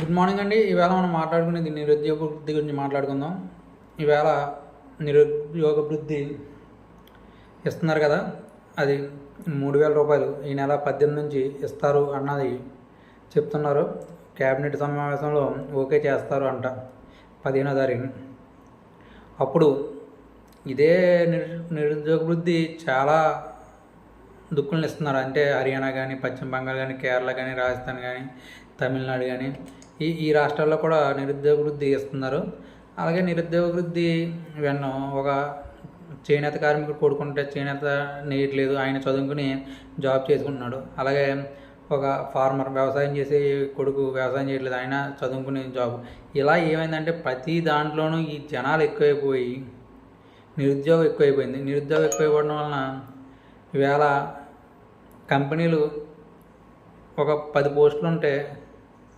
Good morning అండి. ఈవేళ మనం మాట్లాడుకునేది నిరుద్యోగ వృద్ధి గురించి మాట్లాడుకుందాం. ఈవేళ నిరుద్యోగ వృద్ధి ఇస్తున్నారు కదా. అది మూడు వేల రూపాయలు ఈ నెల పద్దెనిమిది నుంచి ఇస్తారు అన్నది చెప్తున్నారు. క్యాబినెట్ సమావేశంలో ఓకే చేస్తారు అంట పదిహేనో తారీఖు. అప్పుడు ఇదే నిరు నిరుద్యోగ వృద్ధి చాలా దుక్కులను ఇస్తున్నారు. అంటే హర్యానా కానీ పశ్చిమ బెంగాల్ కానీ కేరళ కానీ రాజస్థాన్ కానీ తమిళనాడు కానీ ఈ ఈ రాష్ట్రాల్లో కూడా నిరుద్యోగ వృద్ధి ఇస్తున్నారు అలాగే నిరుద్యోగ వృద్ధి వెన్ను ఒక చేనేత కార్మికుడు కొడుకుంటే చేనేత నేయట్లేదు ఆయన చదువుకుని జాబ్ చేసుకుంటున్నాడు. అలాగే ఒక ఫార్మర్ వ్యవసాయం చేసే కొడుకు వ్యవసాయం చేయట్లేదు ఆయన చదువుకునే జాబ్. ఇలా ఏమైందంటే ప్రతి దాంట్లోనూ ఈ జనాలు ఎక్కువైపోయి నిరుద్యోగం ఎక్కువైపోయింది. నిరుద్యోగం ఎక్కువైపోవడం వలన ఈవేళ కంపెనీలు ఒక పది పోస్టులు ఉంటే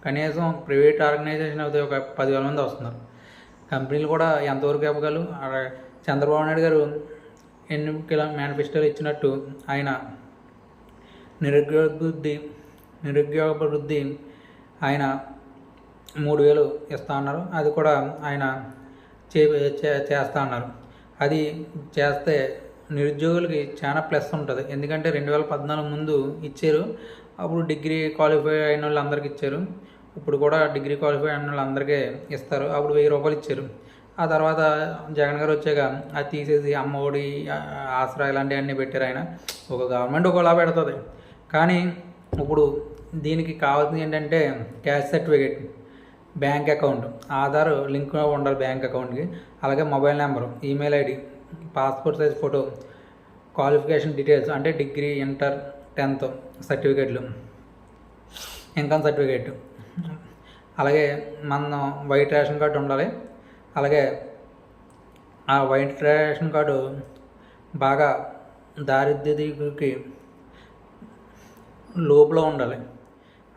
కనీసం ప్రైవేట్ ఆర్గనైజేషన్ అయితే ఒక పదివేల మంది వస్తున్నారు. కంపెనీలు కూడా ఎంతవరకు ఇవ్వగలరు చంద్రబాబు నాయుడు గారు ఎన్నికల మేనిఫెస్టోలు ఇచ్చినట్టు ఆయన నిరుద్యోగ వృద్ధి నిరుద్యోగ వృద్ధి ఆయన మూడు వేలు ఇస్తా అన్నారు. అది కూడా ఆయన చే చే- చేస్తా అన్నారు. అది చేస్తే నిరుద్యోగులకి చాలా ప్లస్ ఉంటుంది. ఎందుకంటే రెండు వేల పద్నాలుగు ముందు ఇచ్చారు. అప్పుడు డిగ్రీ క్వాలిఫై అయిన వాళ్ళందరికీ ఇచ్చారు. ఇప్పుడు కూడా డిగ్రీ క్వాలిఫై అయిన వాళ్ళందరికీ ఇస్తారు. అప్పుడు వెయ్యి రూపాయలు ఇచ్చారు. ఆ తర్వాత జగన్ గారు వచ్చాక అది తీసేసి అమ్మఒడి ఆ- ఆసరా ఇలాంటివన్నీ పెట్టారు ఆయన. ఒక గవర్నమెంట్ ఒకలా పెడుతుంది. కానీ ఇప్పుడు దీనికి కావాల్సింది ఏంటంటే cash certificate bank account. Aadhaar link ఉండాలి బ్యాంక్ అకౌంట్కి. అలాగే mobile number email ID passport size photo qualification details అంటే డిగ్రీ ఇంటర్ టెన్త్ సర్టిఫికేట్లు ఇన్కమ్ సర్టిఫికేట్. అలాగే మనం వైట్ రేషన్ కార్డు ఉండాలి. అలాగే ఆ వైట్ రేషన్ కార్డు బాగా దారిద్ర్యకి లోపల ఉండాలి.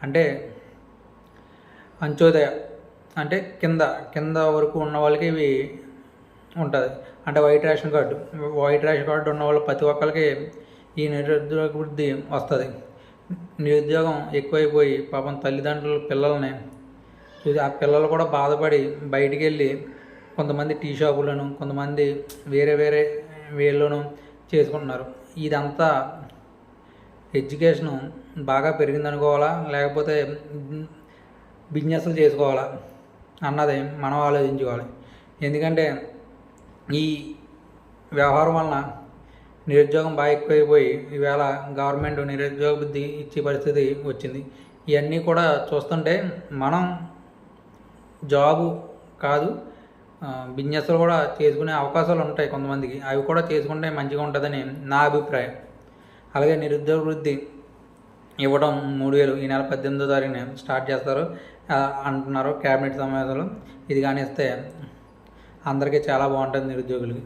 అంటే అంత్యోదయ అంటే కింద కింద వరకు ఉన్న వాళ్ళకి ఇవి ఉంటుంది. అంటే white ration card white ration card ఉన్న వాళ్ళు ప్రతి ఒక్కరికి ఈ నిరుద్యోగ వృద్ధి వస్తుంది. నిరుద్యోగం ఎక్కువైపోయి పాపం తల్లిదండ్రులు పిల్లల్ని చూసి ఆ పిల్లలు కూడా బాధపడి బయటికి వెళ్ళి కొంతమంది టీ షాపులను కొంతమంది వేరే వేరే వేళ్ళను చేసుకుంటున్నారు. ఇదంతా ఎడ్యుకేషను బాగా పెరిగిందనుకోవాలా? లేకపోతే బిజినెస్లు చేసుకోవాలా? అన్నది మనం ఆలోచించుకోవాలి. ఎందుకంటే ఈ వ్యవహారం వలన నిరుద్యోగం బాగా ఎక్కువైపోయి ఈవేళ గవర్నమెంట్ నిరుద్యోగ బుద్ధి ఇచ్చే పరిస్థితి వచ్చింది. ఇవన్నీ కూడా చూస్తుంటే మనం జాబు కాదు బిజినెస్లు కూడా చేసుకునే అవకాశాలు ఉంటాయి కొంతమందికి. అవి కూడా చేసుకుంటే మంచిగా ఉంటుందని నా అభిప్రాయం. అలాగే నిరుద్యోగ వృద్ధి ఇవ్వడం మూడు వేలు ఈ నెల పద్దెనిమిదో తారీఖున స్టార్ట్ చేస్తారు అంటున్నారు క్యాబినెట్ సమావేశంలో. ఇది కానీ ఇస్తే అందరికీ చాలా బాగుంటుంది నిరుద్యోగులకి.